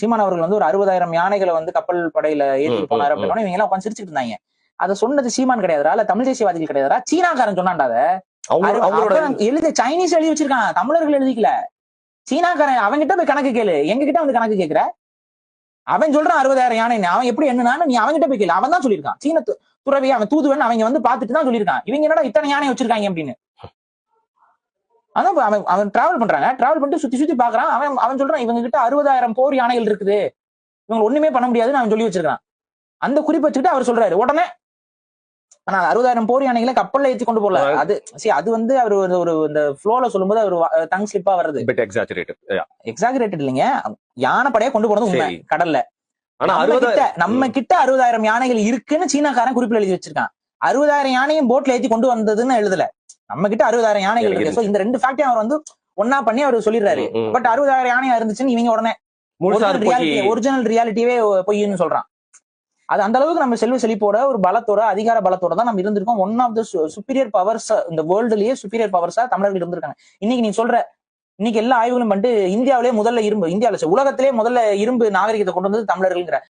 சீமான் அவர்கள் வந்து ஒரு அறுபதாயிரம் யானைகளை வந்து கப்பல் படையில ஏற்றிட்டு ம், போனாரு அப்படின்னா இவங்க எல்லாம் உட்காந்து சிரிச்சுட்டு இருந்தாங்க. அதை சொன்னது சீமான் கிடையாதுரா இல்ல தமிழ் தேசியவாதிகள் கிடையாதுரா சீனாக்காரன் அப்புறம் எழுதி சைனீஸ் எழுதி வச்சிருக்கான் தமிழர்கள் எழுதிக்கல. சீனாக்காரன் அவன்கிட்ட போய் கணக்கு கேளு. எங்க கிட்ட வந்து கணக்கு கேக்குற? அவன் சொல்றான் அறுபதாயிரம் யானை. அவன் எப்படி என்னன்னு நீ அவன்கிட்ட போய் கேளு. அவன் தான் சொல்லியிருக்கான். சீன துறவி அவன் தூதுவன் அவங்க வந்து பார்த்துட்டு தான் சொல்லியிருக்கான். இவங்க என்னடா இத்தனை யானை வச்சிருக்காங்க அப்படின்னு. அதான் அவன் அவன் டிராவல் பண்றாங்க. டிராவல் பண்ணிட்டு சுத்தி சுத்தி பாக்குறான். அவன் அவன் சொல்றான் இவங்க கிட்ட அறுபதாயிரம் போர் யானைகள் இருக்குது. இவங்க ஒண்ணுமே பண்ண முடியாதுன்னு அவன் சொல்லி வச்சிருக்கான் அந்த குறிப்பை வச்சுக்கிட்டு அவர் சொல்றாரு. உடனே ஆனா அறுபதாயிரம் போர் யானைகளை கப்பல்ல ஏத்தி கொண்டு போகல. அது see அது வந்து அவர் ஒரு இந்த ஃப்ளோல சொல்லும்போது அவர் டங் ஸ்லிப்பா வருது எக்ஸாகரேட்டட் இல்லைங்க. யானை படையா கொண்டு போனது உண்மை சரி. கடல்ல. ஆனா நம்ம கிட்ட நம்ம கிட்ட அறுபதாயிரம் யானைகள் இருக்குன்னு சீனாக்காரன் குறிப்பில் எழுதி வச்சிருக்கான். அறுபதாயிரம் யானையும் போட்ல ஏத்தி கொண்டு வந்ததுன்னு எழுதல. நம்ம கிட்ட அறுபதாயிரம் யானைகள் இருக்கு. சோ இந்த ரெண்டு ஃபேக்டையும் அவர் வந்து ஒன்னா பண்ணி அவர் சொல்லிடுறாரு. பட் அறுபதாயிரம் யானையா இருந்துச்சுன்னு இவங்க உடனே ஒரிஜினல் ரியாலிட்டியே பொய்ன்னு சொல்றான். அது அந்த அளவுக்கு நம்ம செல்வ செழிப்போட ஒரு பலத்தோட அதிகார பலத்தோட தான் நம்ம இருந்திருக்கோம். One of the superior powers இந்த வேர்ல்டுலயே சுப்பீரியர் பவர்ஸா தமிழர்கள் இருந்திருக்காங்க. இன்னைக்கு நீ சொல்ற இன்னைக்கு எல்லா ஆய்வுகளும் பண்ணிட்டு இந்தியாவிலே முதல்ல இரும்பு இந்தியாவில உலகத்திலே முதல்ல இரும்பு நாகரிகத்தை கொண்டு வந்தது தமிழர்கள்ங்கிற